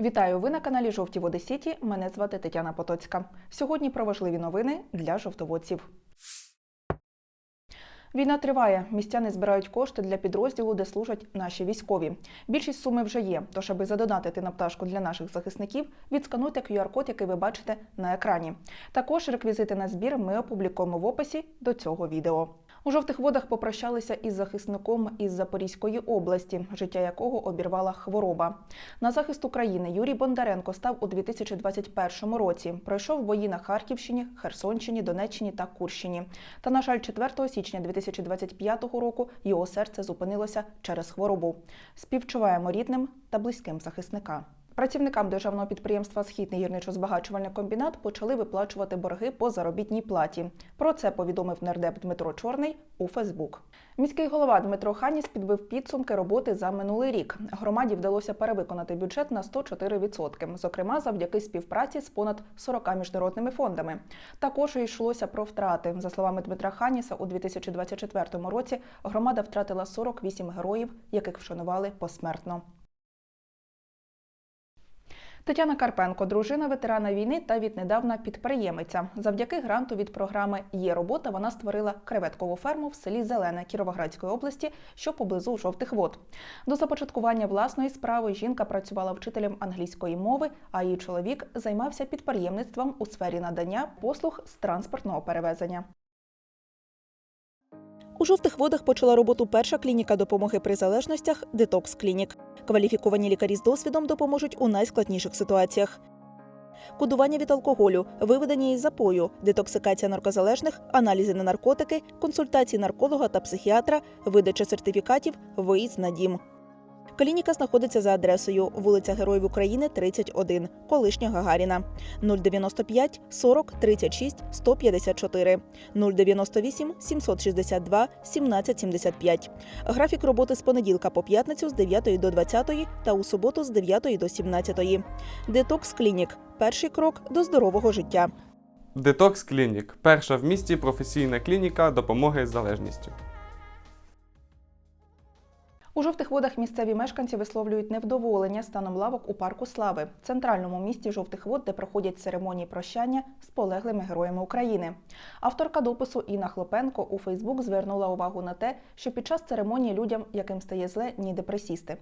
Вітаю! Ви на каналі Жовті Води Сіті. Мене звати Тетяна Потоцька. Сьогодні про важливі новини для жовтоводців. Війна триває. Містяни збирають кошти для підрозділу, де служать наші військові. Більшість суми вже є. Тож, аби задонатити на пташку для наших захисників, відскануйте QR-код, який ви бачите на екрані. Також реквізити на збір ми опублікуємо в описі до цього відео. У жовтих водах попрощалися із захисником із Запорізької області, життя якого обірвала хвороба. На захист України Юрій Бондаренко став у 2021 році. Пройшов бої на Харківщині, Херсонщині, Донеччині та Курщині. Та, на жаль, 4 січня 2025 року його серце зупинилося через хворобу. Співчуваємо рідним та близьким захисника. Працівникам державного підприємства Східний гірничо-збагачувальний комбінат почали виплачувати борги по заробітній платі. Про це повідомив нардеп Дмитро Чорний у Фейсбук. Міський голова Дмитро Ханіс підбив підсумки роботи за минулий рік. Громаді вдалося перевиконати бюджет на 104%, зокрема завдяки співпраці з понад 40 міжнародними фондами. Також йшлося про втрати. За словами Дмитра Ханіса, у 2024 році громада втратила 48 героїв, яких вшанували посмертно. Тетяна Карпенко, дружина ветерана війни та віднедавна підприємиця. Завдяки гранту від програми Є робота вона створила креветкову ферму в селі Зелене Кіровоградської області, що поблизу жовтих вод. До започаткування власної справи жінка працювала вчителем англійської мови, а її чоловік займався підприємництвом у сфері надання послуг з транспортного перевезення. У жовтих водах почала роботу перша клініка допомоги при залежностях Детокс Клінік. Кваліфіковані лікарі з досвідом допоможуть у найскладніших ситуаціях. Кодування від алкоголю, виведення із запою, детоксикація наркозалежних, аналізи на наркотики, консультації нарколога та психіатра, видача сертифікатів, виїзд на дім. Клініка знаходиться за адресою вулиця Героїв України, 31, колишня Гагаріна, 095 40 36 154, 098 762 1775. Графік роботи з понеділка по п'ятницю з 9 до 20 та у суботу з 9 до 17. Детокс Клінік перший крок до здорового життя. Детокс Клінік перша в місті професійна клініка допомоги з залежністю. У жовтих водах місцеві мешканці висловлюють невдоволення станом лавок у парку Слави, центральному місті жовтих вод, де проходять церемонії прощання з полеглими героями України. Авторка допису Інна Хлопенко у Фейсбук звернула увагу на те, що під час церемонії людям, яким стає зле, ніде присісти.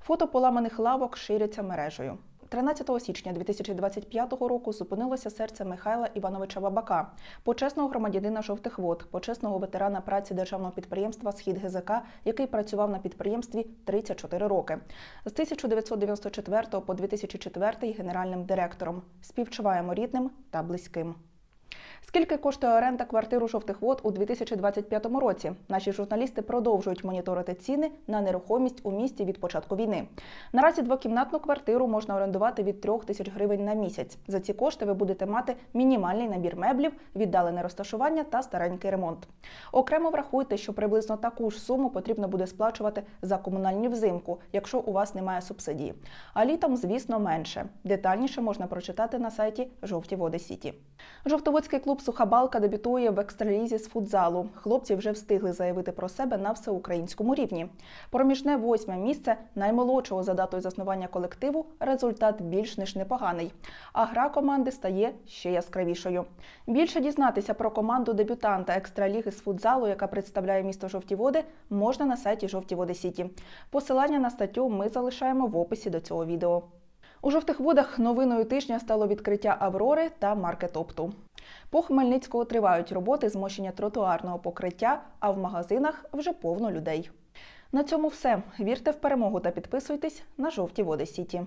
Фото поламаних лавок ширяться мережею. 13 січня 2025 року зупинилося серце Михайла Івановича Бабака, почесного громадянина жовтих вод, почесного ветерана праці державного підприємства Схід ГЗК, який працював на підприємстві 34 роки. З 1994 по 2004 генеральним директором. Співчуваємо рідним та близьким. Скільки коштує оренда квартир у жовтих вод у 2025 році? Наші журналісти продовжують моніторити ціни на нерухомість у місті від початку війни. Наразі двокімнатну квартиру можна орендувати від 3 тисяч гривень на місяць. За ці кошти ви будете мати мінімальний набір меблів, віддалене розташування та старенький ремонт. Окремо врахуйте, що приблизно таку ж суму потрібно буде сплачувати за комунальні взимку, якщо у вас немає субсидії. А літом, звісно, менше. Детальніше можна прочитати на сайті Жовті Води Сіті. Жовтоводський клуб Сухабалка дебютує в екстралізі з футзалу. Хлопці вже встигли заявити про себе на всеукраїнському рівні. Проміжне восьме місце наймолодшого за датою заснування колективу. Результат більш ніж непоганий. А гра команди стає ще яскравішою. Більше дізнатися про команду дебютанта екстраліги з футзалу, яка представляє місто Жовті Води, можна на сайті Жовті Води Сіті. Посилання на статтю ми залишаємо в описі до цього відео. У жовтих водах новиною тижня стало відкриття Аврори та маркетопту. По Хмельницького тривають роботи змощення тротуарного покриття, а в магазинах вже повно людей. На цьому все. Вірте в перемогу та підписуйтесь на жовті води Сіті.